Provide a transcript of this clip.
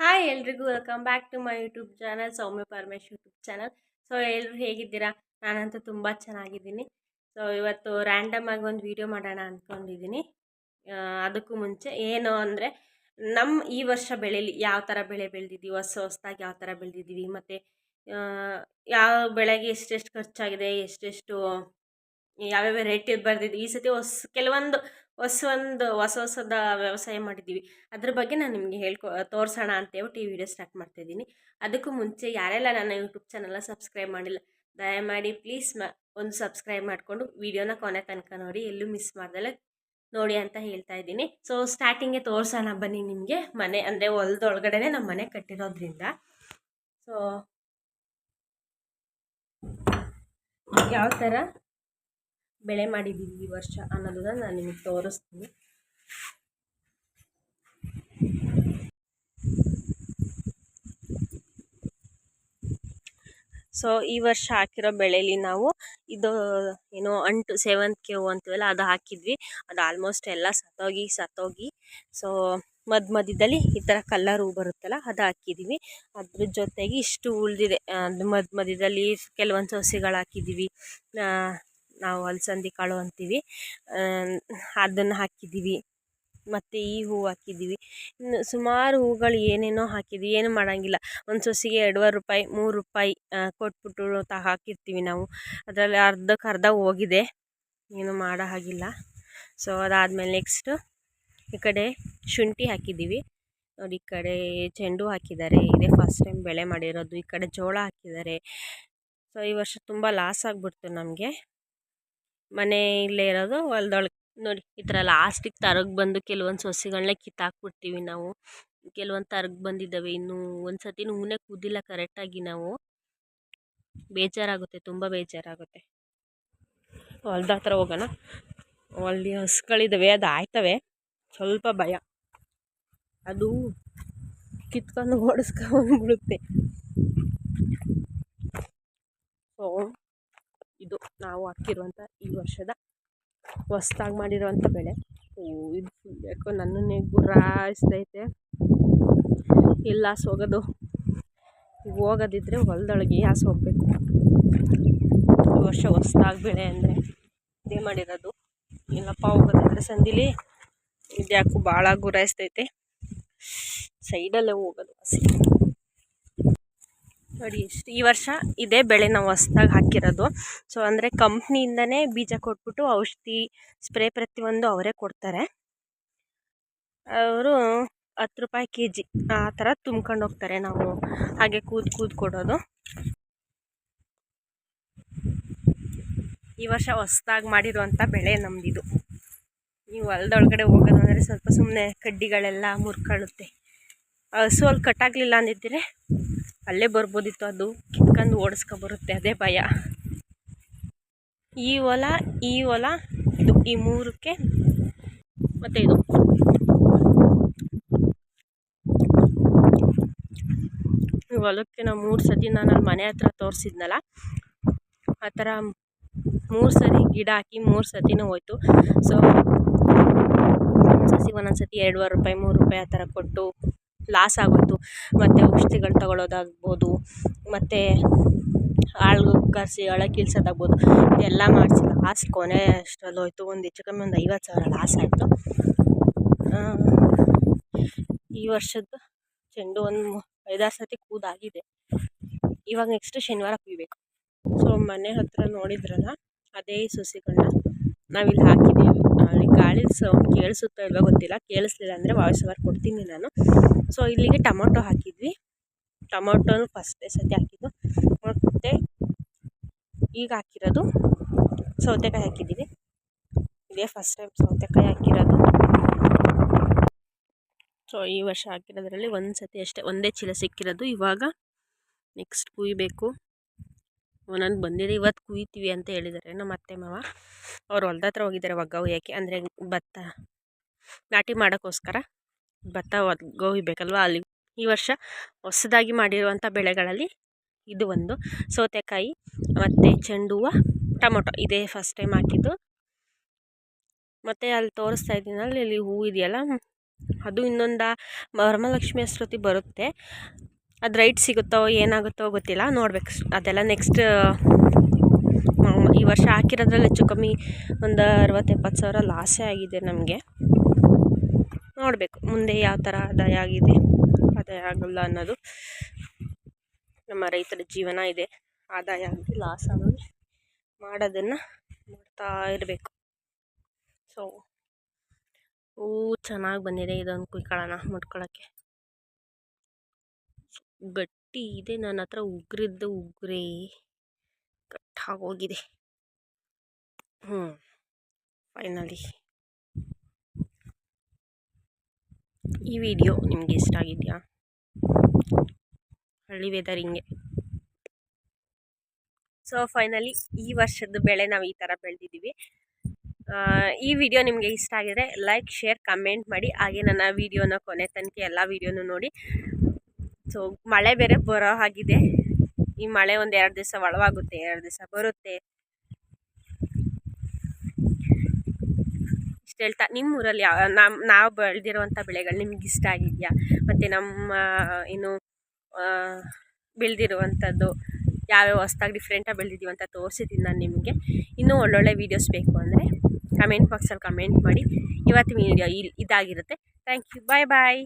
Hi ಎಲ್ರಿಗೂ, welcome back to my YouTube channel, Soumya Paramesh YouTube channel. So ಎಲ್ಲರೂ ಹೇಗಿದ್ದೀರಾ? ನಾನಂತೂ ತುಂಬ ಚೆನ್ನಾಗಿದ್ದೀನಿ. ಸೊ, ಇವತ್ತು ರ್ಯಾಂಡಮ್ ಆಗಿ ಒಂದು ವೀಡಿಯೋ ಮಾಡೋಣ ಅಂದ್ಕೊಂಡಿದ್ದೀನಿ ಅದಕ್ಕೂ ಮುಂಚೆ ಏನು ಅಂದರೆ ನಮ್ಮ ಈ ವರ್ಷ ಬೆಳೆಯಲಿ ಯಾವ ಥರ ಬೆಳೆ ಬೆಳೆದಿದ್ದೀವಿ ಹೊಸ ಹೊಸದಾಗಿ ಯಾವ ಥರ ಬೆಳೆದಿದ್ದೀವಿ ಮತ್ತು ಯಾವ ಬೆಳೆಗೆ ಎಷ್ಟೆಷ್ಟು ಖರ್ಚಾಗಿದೆ, ಎಷ್ಟೆಷ್ಟು, ಯಾವ್ಯಾವ ರೇಟ್ ಬರ್ದಿದ್ವಿ ಈ ಸತಿ ಹೊಸ, ಕೆಲವೊಂದು ಹೊಸ ಒಂದು, ಹೊಸ ಹೊಸದ ವ್ಯವಸಾಯ ಮಾಡಿದ್ದೀವಿ. ಅದ್ರ ಬಗ್ಗೆ ನಾನು ನಿಮಗೆ ಹೇಳ್ಕೊ, ತೋರಿಸೋಣ ಹೇಳಿ ಟಿ ವಿಡಿಯೋ ಸ್ಟಾರ್ಟ್ ಮಾಡ್ತಾಯಿದ್ದೀನಿ ಅದಕ್ಕೂ ಮುಂಚೆ ಯಾರೆಲ್ಲ ನನ್ನ ಯೂಟ್ಯೂಬ್ ಚಾನಲ್ನ ಸಬ್ಸ್ಕ್ರೈಬ್ ಮಾಡಿಲ್ಲ, ದಯಮಾಡಿ ಪ್ಲೀಸ್ ಮ, ಒಂದು ಸಬ್ಸ್ಕ್ರೈಬ್ ಮಾಡಿಕೊಂಡು ವಿಡಿಯೋನ ಕೊನೆ ತನಕ ನೋಡಿ, ಎಲ್ಲೂ ಮಿಸ್ ಮಾಡ್ದಲೆ ನೋಡಿ ಅಂತ ಹೇಳ್ತಾ ಇದ್ದೀನಿ. ಸೊ ಸ್ಟಾರ್ಟಿಂಗೇ ತೋರಿಸೋಣ ಬನ್ನಿ ನಿಮಗೆ. ಮನೆ ಅಂದರೆ ಹೊಲದೊಳಗಡೆ ನಮ್ಮ ಮನೆ ಕಟ್ಟಿರೋದ್ರಿಂದ. ಸೊ ಯಾವ ಥರ ಬೆಳೆ ಮಾಡಿದ್ದೀವಿ ಈ ವರ್ಷ ಅನ್ನೋದನ್ನ ನಾನು ನಿಮಗೆ ತೋರಿಸ್ತೀನಿ. ಸೊ ಈ ವರ್ಷ ಹಾಕಿರೋ ಬೆಳೆಯಲ್ಲಿ ನಾವು ಇದು ಏನು ಅಂಟು ಸೇವಂತಿಗೆ ಹೂವು ಅಂತೀವಲ್ಲ ಅದು ಹಾಕಿದ್ವಿ. ಅದು ಆಲ್ಮೋಸ್ಟ್ ಎಲ್ಲ ಸತ್ತೋಗಿ ಸತ್ತೋಗಿ. ಸೊ ಮಧ್ಯ ಮಧ್ಯದಲ್ಲಿ ಈ ಥರ ಕಲ್ಲರ್ ಹೂ ಬರುತ್ತಲ್ಲ, ಅದು ಹಾಕಿದ್ದೀವಿ ಅದ್ರ ಜೊತೆಗೆ ಇಷ್ಟು ಉಳಿದಿದೆ. ಮಧ್ಯ ಮಧ್ಯದಲ್ಲಿ ಕೆಲವೊಂದು ಸಸಿಗಳು ಹಾಕಿದ್ದೀವಿ ನಾವು ಅಲಸಂದಿ ಕಾಳು ಅಂತೀವಿ. ಅದನ್ನು ಹಾಕಿದ್ದೀವಿ. ಮತ್ತು ಈ ಹೂವು ಹಾಕಿದ್ದೀವಿ. ಇನ್ನು ಸುಮಾರು ಹೂಗಳು ಏನೇನೋ ಹಾಕಿದ್ವಿ ಏನು ಮಾಡೋಂಗಿಲ್ಲ. ಒಂದು ಸೊಸಿಗೆ ಎರಡುವರೆ ರೂಪಾಯಿ, ಮೂರು ರೂಪಾಯಿ ಕೊಟ್ಬಿಟ್ಟು ತ ಹಾಕಿರ್ತೀವಿ ನಾವು. ಅದರಲ್ಲಿ ಅರ್ಧಕ್ಕೆ ಅರ್ಧ ಹೋಗಿದೆ. ಏನು ಮಾಡೋ ಹಾಗಿಲ್ಲ. ಸೊ ಅದಾದಮೇಲೆ ನೆಕ್ಸ್ಟು ಈ ಕಡೆ ಶುಂಠಿ ಹಾಕಿದ್ದೀವಿ. ನೋಡಿ, ಈ ಕಡೆ ಚೆಂಡು ಹಾಕಿದ್ದಾರೆ. ಇದೇ ಫಸ್ಟ್ ಟೈಮ್ ಬೆಳೆ ಮಾಡಿರೋದು. ಈ ಕಡೆ ಜೋಳ ಹಾಕಿದ್ದಾರೆ. ಸೊ ಈ ವರ್ಷ ತುಂಬ ಲಾಸ್ ಆಗಿಬಿಡ್ತು ನಮಗೆ. ಮನೆ ಇಲ್ಲೇ ಇರೋದು ಹೊಲ್ದೊಳಗೆ. ನೋಡಿ, ಈ ಥರ ಲಾಸ್ಟಿಗೆ ತರಗೆ ಬಂದು ಕೆಲವೊಂದು ಸಸಿಗಳನ್ನ ಕಿತ್ತಾಕ್ಬಿಡ್ತೀವಿ ನಾವು. ಕೆಲವೊಂದು ತರಗೆ ಬಂದಿದ್ದಾವೆ. ಇನ್ನೂ ಒಂದು ಸತಿ ನೂನೆ ಕುದಿಲ್ಲ ಕರೆಕ್ಟಾಗಿ ನಾವು. ಬೇಜಾರಾಗುತ್ತೆ, ತುಂಬ ಬೇಜಾರಾಗುತ್ತೆ. ಹೊಲ್ದ ಹತ್ರ ಹೋಗೋಣ. ಅಲ್ಲಿ ಹಸುಗಳಿದ್ದಾವೆ ಅದು ಆಯ್ತವೆ. ಸ್ವಲ್ಪ ಭಯ. ಅದು ಕಿತ್ಕೊಂಡು ಓಡಿಸ್ಕೊಂಡ್ಬಿಡುತ್ತೆ. ಸೊ ಇದು ನಾವು ಹಾಕಿರುವಂಥ ಈ ವರ್ಷದ ಹೊಸ್ದಾಗಿ ಮಾಡಿರೋವಂಥ ಬೆಳೆ. ಓ, ಇದು ಯಾಕೋ ನನ್ನನ್ನೇ ಗುರಾಯಿಸ್ತೈತೆ. ಇಲ್ಲ, ಸೋಗೋದು. ಹೋಗೋದು ಹೋಗೋದಿದ್ರೆ ಹೊಲದೊಳಗೆ ಯಾಸು ಹೋಗಬೇಕು. ಈ ವರ್ಷ ಹೊಸ್ದಾಗಿ ಬೆಳೆ ಅಂದರೆ ಇದೇ ಮಾಡಿರೋದು. ಇಲ್ಲಪ್ಪ, ಹೋಗೋದಿದ್ರೆ ಸಂದಿಲಿ ಇದ್ಯಾಕೋ ಭಾಳ ಗುರಾಯಿಸ್ತೈತೆ. ಸೈಡಲ್ಲೇ ಹೋಗೋದು ಹಸಿ ನೋಡಿ ಎಷ್ಟು ಈ ವರ್ಷ ಇದೇ ಬೆಳೆ ನಾವು ಹೊಸ್ದಾಗಿ ಹಾಕಿರೋದು. ಸೊ ಅಂದರೆ ಕಂಪ್ನಿಯಿಂದನೇ ಬೀಜ ಕೊಟ್ಬಿಟ್ಟು ಔಷಧಿ ಸ್ಪ್ರೇ ಪ್ರತಿಯೊಂದು ಅವರೇ ಕೊಡ್ತಾರೆ. ಅವರು ಹತ್ತು ರೂಪಾಯಿ ಕೆ ಜಿ ಆ ಥರ ತುಂಬ್ಕೊಂಡು ಹೋಗ್ತಾರೆ ನಾವು. ಹಾಗೆ ಕೂದು ಕೂದು ಕೊಡೋದು. ಈ ವರ್ಷ ಹೊಸ್ದಾಗಿ ಮಾಡಿರುವಂಥ ಬೆಳೆ ನಮ್ದಿದು. ನೀವು ಹೊಲ್ದೊಳಗಡೆ ಹೋಗೋದಂದರೆ ಸ್ವಲ್ಪ ಸುಮ್ಮನೆ ಕಡ್ಡಿಗಳೆಲ್ಲ ಮುರ್ಕೊಳ್ಳುತ್ತೆ ಹಸು ಅಲ್ಲಿ ಕಟ್ಟಾಗಲಿಲ್ಲ ಅಂದಿದ್ದರೆ? ಅಲ್ಲೇ ಬರ್ಬೋದಿತ್ತು ಅದು. ಕಿತ್ಕೊಂಡು ಓಡಿಸ್ಕೊಬರುತ್ತೆ, ಅದೇ ಭಯ. ಈ ಹೊಲ ಈ ಹೊಲ, ಇದು ಈ ಮೂರಕ್ಕೆ ಮತ್ತು ಇದು. ಹೊಲಕ್ಕೆ ನಾವು ಮೂರು ಸತಿ ನಾನು ಅಲ್ಲಿ ಮನೆ ಹತ್ರ ತೋರಿಸಿದ್ನಲ್ಲ, ಆ ಥರ ಮೂರು ಸರಿ ಗಿಡ ಹಾಕಿ ಮೂರು ಸತಿನೂ ಹೋಯ್ತು. ಸೊ ಒಂದು ಸತಿ ಒಂದೊಂದು ಸತಿ ಎರಡುವರೆ ರೂಪಾಯಿ, ಮೂರು ರೂಪಾಯಿ ಆ ಥರ ಕೊಟ್ಟು ಲಾಸ್ ಆಗೋಯಿತು. ಮತ್ತು ಔಷಧಿಗಳು ತಗೊಳ್ಳೋದಾಗ್ಬೋದು ಮತ್ತು ಆಳು ಕರೆಸಿ, ಹಳ ಕೀಳ್ಸೋದಾಗ್ಬೋದು ಎಲ್ಲ ಮಾಡಿಸಿ ಲಾಸ್ಟ್ ಕೊನೆ ಅಷ್ಟರಲ್ಲಿ ಹೋಯ್ತು. ಒಂದು ಹೆಚ್ಚು ಕಮ್ಮಿ ಒಂದು ಐವತ್ತು ಸಾವಿರ ಲಾಸ್ ಆಯಿತು. ಈ ವರ್ಷದ್ದು ಚೆಂಡು ಒಂದು ಐದಾರು ಸತಿ ಕೂದಾಗಿದೆ. ಇವಾಗ ನೆಕ್ಸ್ಟ್ ಶನಿವಾರ ಕುಯ್ಬೇಕು. ಸೊ ಮನೆ ಹತ್ರ ನೋಡಿದ್ರಲ್ಲ, ಅದೇ ಸಸಿಗಳನ್ನ ನಾವಿಲ್ಲಿ ಹಾಕಿದ್ದೀವಿ. ಗಾಳಿ ಸೌಂಡ್ ಕೇಳಿಸುತ್ತೋ ಇಲ್ವೋ ಗೊತ್ತಿಲ್ಲ. ಕೇಳಿಸ್ಲಿಲ್ಲ ಅಂದರೆ ವಾಯ್ಸ್ ಓವರ್ ಕೊಡ್ತೀನಿ ನಾನು. ಸೊ ಇಲ್ಲಿಗೆ ಟೊಮೊಟೊ ಹಾಕಿದ್ವಿ. ಟೊಮೊಟೊನು ಫಸ್ಟೇ ಸತಿ ಹಾಕಿದ್ದು. ಮತ್ತು ಈಗ ಹಾಕಿರೋದು ಸೌತೆಕಾಯಿ ಹಾಕಿದ್ದೀವಿ. ಇದೇ ಫಸ್ಟ್ ಟೈಮ್ ಸೌತೆಕಾಯಿ ಹಾಕಿರೋದು. ಸೊ ಈ ವರ್ಷ ಹಾಕಿರೋದ್ರಲ್ಲಿ ಒಂದು ಸತಿ ಅಷ್ಟೇ, ಒಂದೇ ಚೀಲ ಸಿಕ್ಕಿರೋದು. ಇವಾಗ ನೆಕ್ಸ್ಟ್ ಕುಯ್ಬೇಕು. ಒಂದೊಂದು ಬಂದಿದೆ ಇವತ್ತು ಕುಯ್ತೀವಿ ಅಂತ ಹೇಳಿದ್ದಾರೆ ನಮ್ಮ ಅತ್ತೆ, ಮಾವ. ಅವ್ರು ಹೊಲ್ದ ಹತ್ರ ಹೋಗಿದ್ದಾರೆ ಒಗ್ಗ ಯಾಕೆ ಅಂದರೆ ಭತ್ತ ನಾಟಿ ಮಾಡೋಕ್ಕೋಸ್ಕರ ಭತ್ತ ಒಗ್ಗ ಅಲ್ಲಿ. ಈ ವರ್ಷ ಹೊಸದಾಗಿ ಮಾಡಿರುವಂಥ ಬೆಳೆಗಳಲ್ಲಿ ಇದು ಒಂದು. ಸೌತೆಕಾಯಿ, ಮತ್ತು ಚೆಂಡು ಹೂವು, ಟೊಮೊಟೊ ಇದೇ ಫಸ್ಟ್ ಟೈಮ್ ಹಾಕಿದ್ದು. ಮತ್ತು ಅಲ್ಲಿ ತೋರಿಸ್ತಾ ಇದ್ದೀನಲ್ಲ ಇಲ್ಲಿ ಹೂವು ಇದೆಯಲ್ಲ. ಅದು ಇನ್ನೊಂದು ವರಮಹಾಲಕ್ಷ್ಮಿ ಅಷ್ಟೊತ್ತಿಗೆ ಬರುತ್ತೆ. ಅದು ರೈಟ್ ಸಿಗುತ್ತೋ, ಏನಾಗುತ್ತೋ ಗೊತ್ತಿಲ್ಲ. ನೋಡ್ಬೇಕು. ಅದೆಲ್ಲ ನೆಕ್ಸ್ಟ್ ಈ ವರ್ಷ ಹಾಕಿರೋದ್ರಲ್ಲಿ ಹೆಚ್ಚು ಕಮ್ಮಿ ಒಂದು ಅರವತ್ತು ಎಪ್ಪತ್ತು ಸಾವಿರ ಲಾಸೇ ಆಗಿದೆ ನಮಗೆ. ನೋಡಬೇಕು, ಮುಂದೆ ಯಾವ ಥರ ಆದಾಯ ಆಗಿದೆ, ಆದಾಯ ಆಗಲ್ಲ ಅನ್ನೋದು. ನಮ್ಮ ರೈತರ ಜೀವನ ಇದೆ. ಆದಾಯ ಆಗಿ ಲಾಸ್ ಆಗೋದು ಮಾಡೋದನ್ನು ನೋಡ್ತಾ ಇರಬೇಕು. ಸೊ ಹೂ ಚೆನ್ನಾಗಿ ಬಂದಿದೆ ಇದೊಂದು ಕುಯ್ಕೊಳ್ಳೋಣ ಮುಟ್ಕೊಳ್ಳೋಕ್ಕೆ ಗಟ್ಟಿ ಇದೆ. ನನ್ನ ಹತ್ರ ಉಗ್ರಿದ್ದ ಉಗ್ರಿ. ಕಟ್ಟಾಗೋಗಿದೆ. ಹ್ಞೂ ಫೈನಲಿ. ಈ ವಿಡಿಯೋ ನಿಮಗೆ ಇಷ್ಟ ಆಗಿದೆಯಾ? ಹಳ್ಳಿ ವೆದರ್ ಹಿಂಗೆ. ಸೊ ಫೈನಲಿ ಈ ವರ್ಷದ ಬೆಳೆ ನಾವು ಈ ಥರ ಬೆಳೆದಿದ್ದೀವಿ. ಈ ವಿಡಿಯೋ ನಿಮಗೆ ಇಷ್ಟ ಆಗಿದರೆ ಲೈಕ್ ಶೇರ್ ಕಮೆಂಟ್ ಮಾಡಿ. ಹಾಗೆ ನನ್ನ ವಿಡಿಯೋನ ಕೊನೆ ತನಕ ಎಲ್ಲ ವಿಡಿಯೋನು ನೋಡಿ. ಸೊ ಮಳೆ ಬೇರೆ ಬರೋ ಹಾಗಿದೆ. ಈ ಮಳೆ ಒಂದು ಎರಡು ದಿವಸ ಒಳವಾಗುತ್ತೆ, ಎರಡು ದಿವಸ ಬರುತ್ತೆ. ಇಷ್ಟು ಹೇಳ್ತಾ ನಿಮ್ಮ ಊರಲ್ಲಿ ಯಾವ ನಮ್ಮ ನಾವು ಬೆಳೆದಿರುವಂಥ ಬೆಳೆಗಳು ನಿಮ್ಗೆ ಇಷ್ಟ ಆಗಿದೆಯಾ? ಮತ್ತು ನಮ್ಮ, ಏನು ಬೆಳೆದಿರುವಂಥದ್ದು ಯಾವ್ಯಾವ ಹೊಸ್ದಾಗಿ ಡಿಫ್ರೆಂಟಾಗಿ ಬೆಳೆದಿದ್ದೀವಿ ಅಂತ ತೋರಿಸಿದ್ದೀನಿ ನಾನು ನಿಮಗೆ. ಇನ್ನೂ ಒಳ್ಳೊಳ್ಳೆ ವೀಡಿಯೋಸ್ ಬೇಕು ಅಂದರೆ ಕಮೆಂಟ್ ಬಾಕ್ಸಲ್ಲಿ ಕಮೆಂಟ್ ಮಾಡಿ. ಇವತ್ತಿನ ವೀಡಿಯೋ ಇದಾಗಿರುತ್ತೆ. Thank you bye bye